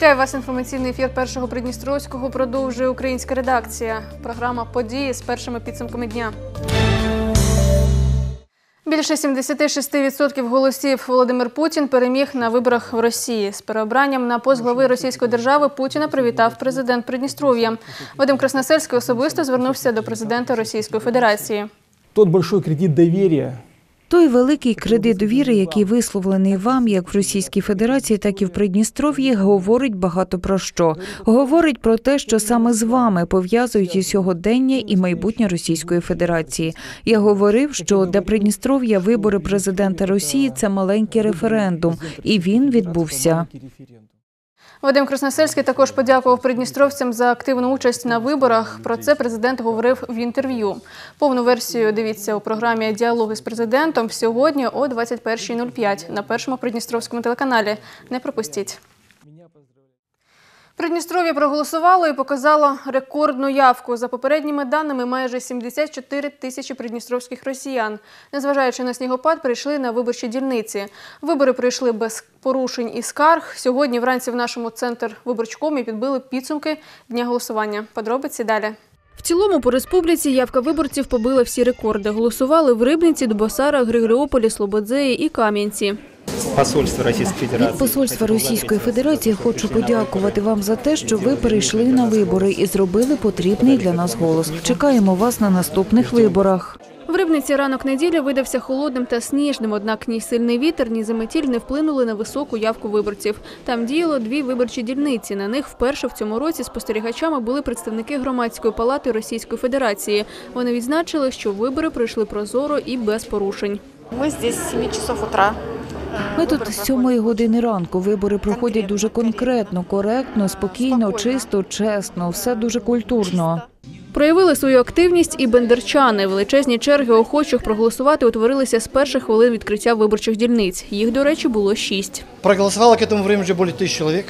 Вітаю вас. Інформаційний ефір першого Придністровського продовжує українська редакція. Програма події з першими підсумками дня. Більше 76% голосів Володимир Путін переміг на виборах в Росії. З переобранням на пост глави Російської держави Путіна привітав президент Придністров'я. Вадим Красносельський особисто звернувся до президента Російської Федерації. Тот большой кредит доверия, Той великий кредит довіри, який висловлений вам, як в Російській Федерації, так і в Придністров'ї, говорить багато про що. Говорить про те, що саме з вами пов'язують і сьогодення і майбутнє Російської Федерації. Я говорив, що для Придністров'я вибори президента Росії це маленький референдум, і він відбувся. Вадим Красносельський також подякував придністровцям за активну участь на виборах. Про це президент говорив в інтерв'ю. Повну версію дивіться у програмі Діалоги з президентом сьогодні о 21.05 на першому придністровському телеканалі. Не пропустіть. Придністров'я проголосувало і показало рекордну явку. За попередніми даними, майже 74 тисячі придністровських росіян, незважаючи на снігопад, прийшли на виборчі дільниці. Вибори пройшли без порушень і скарг. Сьогодні вранці в нашому центр виборчкомі підбили підсумки дня голосування. Подробиці далі. В цілому по республіці явка виборців побила всі рекорди. Голосували в Рибниці, Дубосарах, Григоріополі, Слободзеї і Кам'янці. Посольства Российской Федерации. Від посольства Російської Федерації хочу подякувати вам за те, що ви перейшли на вибори і зробили потрібний для нас голос. Чекаємо вас на наступних виборах. В Рибниці ранок неділі видався холодним та сніжним, однак ні сильний вітер, ні заметіль не вплинули на високу явку виборців. Там діяло дві виборчі дільниці. На них вперше в цьому році спостерігачами були представники громадської палати Російської Федерації. Вони відзначили, що вибори пройшли прозоро і без порушень. Мы здесь с 7 часов утра. Ми тут з сьомої години ранку. Вибори проходять дуже конкретно, коректно, спокійно, чисто, чесно. Все дуже культурно. Проявили свою активність і бендерчани. Величезні черги охочих проголосувати утворилися з перших хвилин відкриття виборчих дільниць. Їх, до речі, було шість. Проголосувало к этому времени вже більше тисяч человек.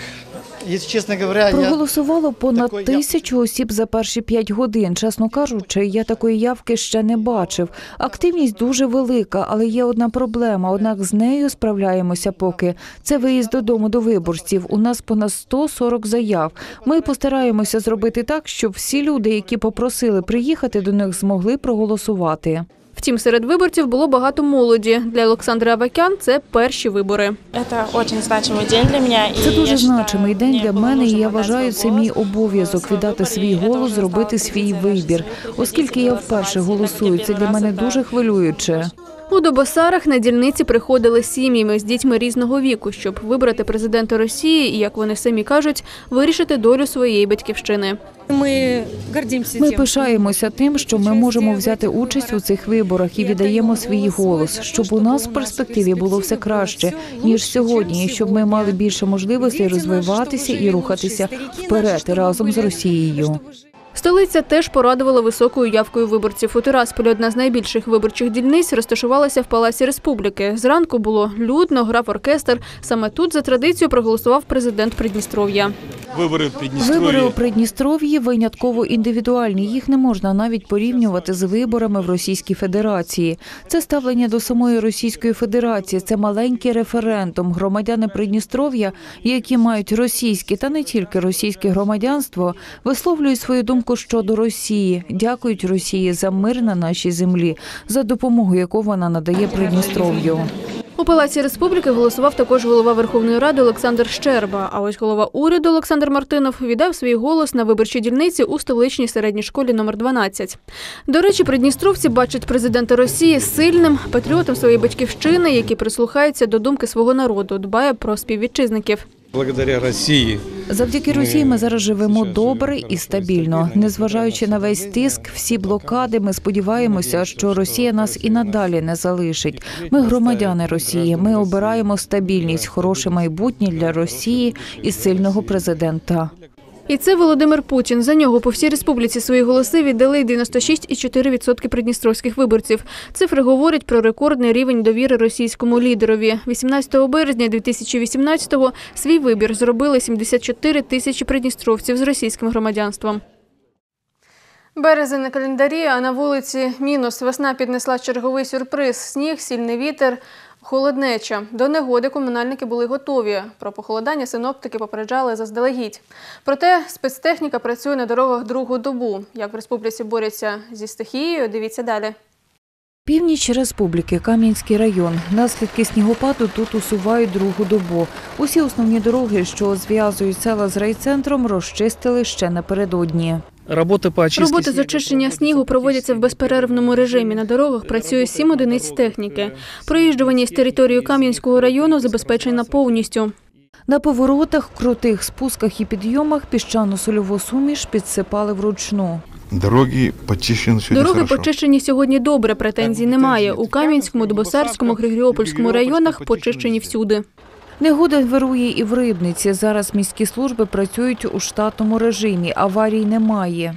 Если честно говоря. Проголосувало понад тисячу осіб за перші п'ять годин. Чесно кажучи, я такої явки ще не бачив. Активність дуже велика, але є одна проблема. Однак з нею справляємося поки. Це виїзд додому до виборців. У нас понад 140 заяв. Ми постараємося зробити так, щоб всі люди, які попросили приїхати до них, змогли проголосувати. Втім, серед виборців було багато молоді. Для Олександри Авакян це перші вибори. Это очень значимый день для меня. и Це я дуже считаю, значимий день мне для было мене, і нужно я отдать вважаю, свой це мій голос, обов'язок свой віддати выбор, свій і це голос, вже зробити стало свій традицією вибір. Російської Оскільки я вперше Федерації, голосую, це для мене дуже хвилююче. У Добосарах на дільниці приходили сім'ями з дітьми різного віку, щоб вибрати президента Росії і, як вони самі кажуть, вирішити долю своєї батьківщини. Ми Ми пишаємося тим, що ми можемо взяти участь у цих виборах і віддаємо свій голос, щоб у нас в перспективі було все краще ніж сьогодні, і щоб ми мали більше можливостей розвиватися і рухатися вперед разом з Росією. Столиця теж порадувала високою явкою виборців. У Тирасполі одна з найбільших виборчих дільниць розташувалася в Палаці Республіки. Зранку було людно, грав оркестр. Саме тут за традицією проголосував президент Придністров'я. Вибори в Придністров'ї. Вибори у Придністров'ї винятково індивідуальні. Їх не можна навіть порівнювати з виборами в Російській Федерації. Це ставлення до самої Російської Федерації. Це маленький референдум. Громадяни Придністров'я, які мають російське та не тільки російське громадянство, висловлюють свою думку щодо Росії. Дякують Росії за мир на нашій землі, за допомогу, яку вона надає Придністров'ю. У Палаці Республіки голосував також голова Верховної Ради Олександр Щерба. А ось голова уряду Олександр Мартинов віддав свій голос на виборчій дільниці у столичній середній школі номер 12. До речі, придністровці бачать президента Росії сильним патріотом своєї батьківщини, який прислухається до думки свого народу, дбає про співвітчизників. Благодаря Росії. Завдяки Росії ми зараз живемо добре і стабільно. Незважаючи на весь тиск, всі блокади, ми сподіваємося, що Росія нас і надалі не залишить. Ми громадяни Росії. Ми обираємо стабільність, хороше майбутнє для Росії і сильного президента. І це Володимир Путін. За нього по всій республіці свої голоси віддали 96,4% придністровських виборців. Цифри говорять про рекордний рівень довіри російському лідерові. 18 березня 2018-го свій вибір зробили 74 тисячі придністровців з російським громадянством. Березень на календарі, а на вулиці мінус. Весна піднесла черговий сюрприз. Сніг, сильний вітер. Холоднеча. До негоди комунальники були готові. Про похолодання синоптики попереджали заздалегідь. Проте спецтехніка працює на дорогах другу добу. Як в республіці борються зі стихією, дивіться далі. Північ республіки, Кам'янський район. Наслідки снігопаду тут усувають другу добу. Усі основні дороги, що зв'язують села з райцентром, розчистили ще напередодні. Роботи по очистке Роботи з очищення снігу проводяться в безперервному режимі. На дорогах працює сім одиниць техніки. Проїжджуваність території Кам'янського району забезпечена повністю. На поворотах, крутих спусках і підйомах піщано-сольову суміш підсипали вручну. Дороги почищены сегодня Дороги хорошо. почищені сьогодні добре, претензій немає. У Кам'янському, Дубосарському, Григоріопольському районах почищені всюди. Негода вирує і в Рибниці. Зараз міські служби працюють у штатному режимі. Аварій немає.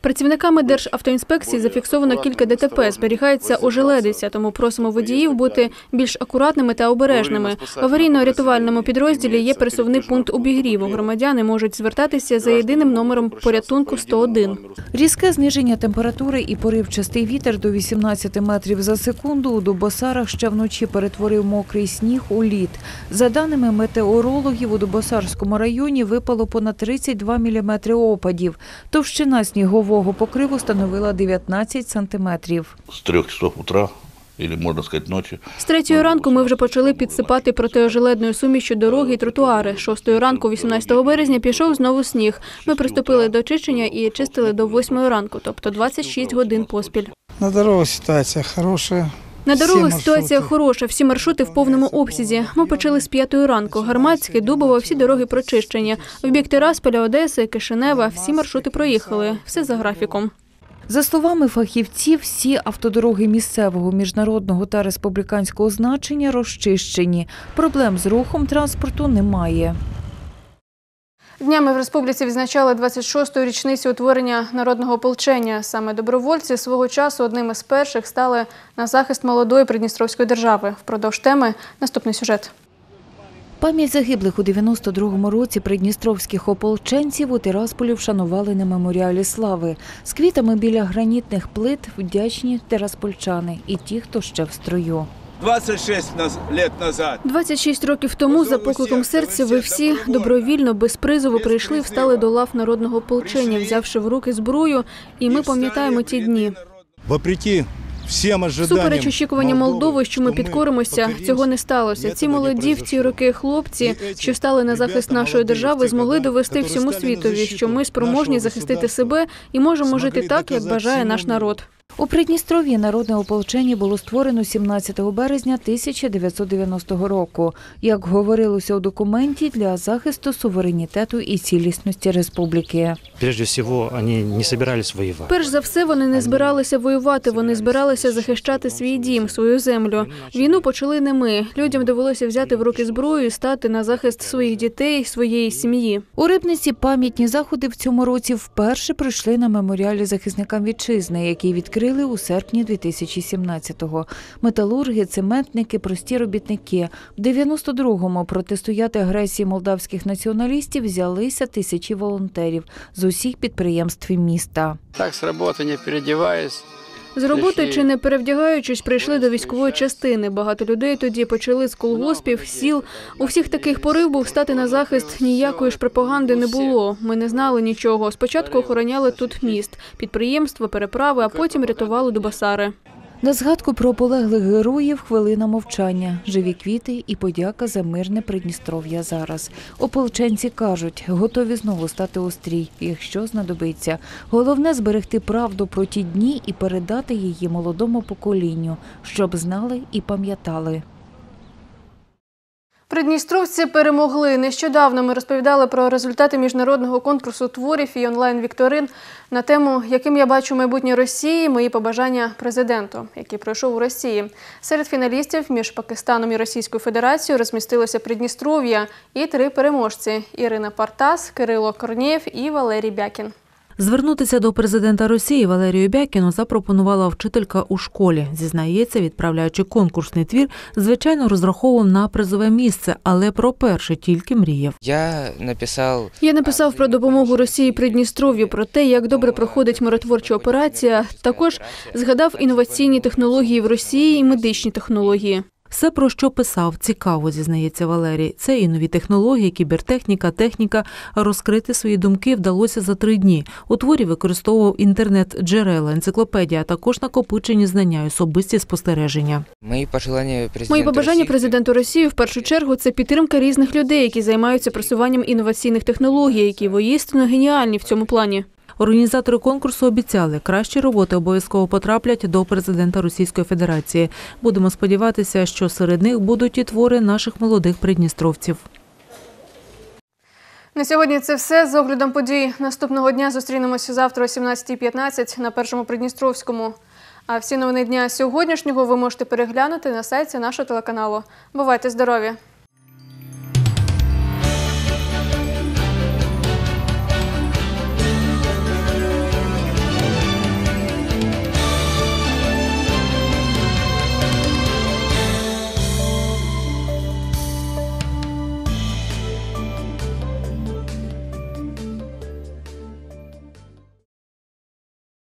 Працівниками Державтоінспекції зафіксовано кілька ДТП. Зберігається ожеледиця, тому просимо водіїв бути більш акуратними та обережними. В аварійно-рятувальному підрозділі є пересувний пункт обігріву. Громадяни можуть звертатися за єдиним номером порятунку 101. Різке зниження температури і поривчастий вітер до 18 метрів за секунду у Дубосарах ще вночі перетворив мокрий сніг у лід. За даними метеорологів, у Дубосарському районі випало понад 32 міліметри опадів. Товщина снігового покриву становила 19 сантиметрів. с трех часов утра, или можно сказать ночи, З третьої ранку ми вже почали підсипати протиожеледною сумішю дороги і тротуари. Шостої ранку, 18 березня, пішов знову сніг. Ми приступили до чищення і чистили до восьмої ранку, тобто 26 годин поспіль. На дорогах ситуация хорошая. На дорогах ситуація хороша, всі маршрути в повному обсязі. Ми почали з п'ятої ранку. Гарматське, Дубово, всі дороги прочищені. В бік Тирасполя, Одеси, Кишинева, всі маршрути проїхали. Все за графіком. За словами фахівців, всі автодороги місцевого, міжнародного та республіканського значення розчищені. Проблем з рухом транспорту немає. Днями в республіці відзначали 26-ю річницю утворення народного ополчення. Саме добровольці свого часу одним із перших стали на захист молодої Придністровської держави. Впродовж теми наступний сюжет. Пам'ять загиблих у 92-му році придністровських ополченців у Тирасполі вшанували на меморіалі слави. З квітами біля гранітних плит вдячні тираспольчани і ті, хто ще в строю. 26 лет назад 26 років тому, за покликом серця, ви всі добровільно, без призову прийшли, встали до лав народного ополчення, взявши в руки зброю, і ми пам'ятаємо ті дні. Вопреки всем ожиданиям Всупереч очікуванням Молдови, що ми підкоримося, цього не сталося. Ці молоді в ці роки хлопці, що стали на захист нашої держави, змогли довести всьому світові, що ми спроможні захистити себе і можемо жити так, як бажає наш народ. У Придністров'ї народне ополчення було створено 17 березня 1990 року, як говорилося у документі для захисту суверенітету і цілісності республіки. Прежде всего, они не собирались воевать. Перш за все, вони не збиралися воювати, вони збиралися захищати свій дім, свою землю. Війну почали не ми. Людям довелося взяти в руки зброю і стати на захист своїх дітей, своєї сім'ї. У Рибниці пам'ятні заходи в цьому році вперше пройшли на меморіалі захисникам вітчизни, який відкрили у серпні 2017-го. Металурги, цементники, прості робітники. В 92-му протистояти агресії молдавських націоналістів взялися тисячі волонтерів з усіх підприємств міста. Так с роботи не переодеваясь. З роботи чи не перевдягаючись, прийшли до військової частини. Багато людей тоді почали з колгоспів, сіл. У всіх таких порив був стати на захист. Ніякої ж пропаганди не було. Ми не знали нічого. Спочатку охороняли тут міст, підприємства, переправи, а потім рятували Дубасари. На згадку про полеглих героїв хвилина мовчання, живі квіти і подяка за мирне Придністров'я зараз. Ополченці кажуть, готові знову стати острій, якщо знадобиться. Головне зберегти правду про ті дні і передати її молодому поколінню, щоб знали і пам'ятали. Придністровці перемогли. Нещодавно ми розповідали про результати міжнародного конкурсу творів і онлайн-вікторин на тему Яким я бачу майбутнє Росії, мої побажання президенту, який пройшов у Росії. Серед фіналістів між Пакистаном і Російською Федерацією розмістилося Придністров'я і три переможці: Ірина Партас, Кирило Корнієв і Валерій Бякін. Звернутися до президента Росії Валерію Бякіну запропонувала вчителька у школі. Зізнається, відправляючи конкурсний твір, звичайно, розраховував на призове місце, але про перше тільки мріяв. Я написал Я написав про допомогу Росії Придністров'ю, про те, як добре проходить миротворча операція. Також згадав інноваційні технології в Росії і медичні технології. Все, про що писав, цікаво, зізнається Валерій. Це і нові технології, кібертехніка, техніка. Розкрити свої думки вдалося за три дні. У творі використовував інтернет-джерела, енциклопедія, а також накопичені знання, й особисті спостереження. Пожелания президенту Мої побажання президенту Росії в першу чергу це підтримка різних людей, які займаються просуванням інноваційних технологій, які воїстину геніальні в цьому плані. Організатори конкурсу обіцяли, кращі роботи обов'язково потраплять до президента Російської Федерації. Будемо сподіватися, що серед них будуть і твори наших молодих придністровців. На сьогодні це все з оглядом подій. Наступного дня зустрінемося завтра о 17.15 на першому Придністровському. А всі новини дня сьогоднішнього ви можете переглянути на сайті нашого телеканалу. Бувайте здорові!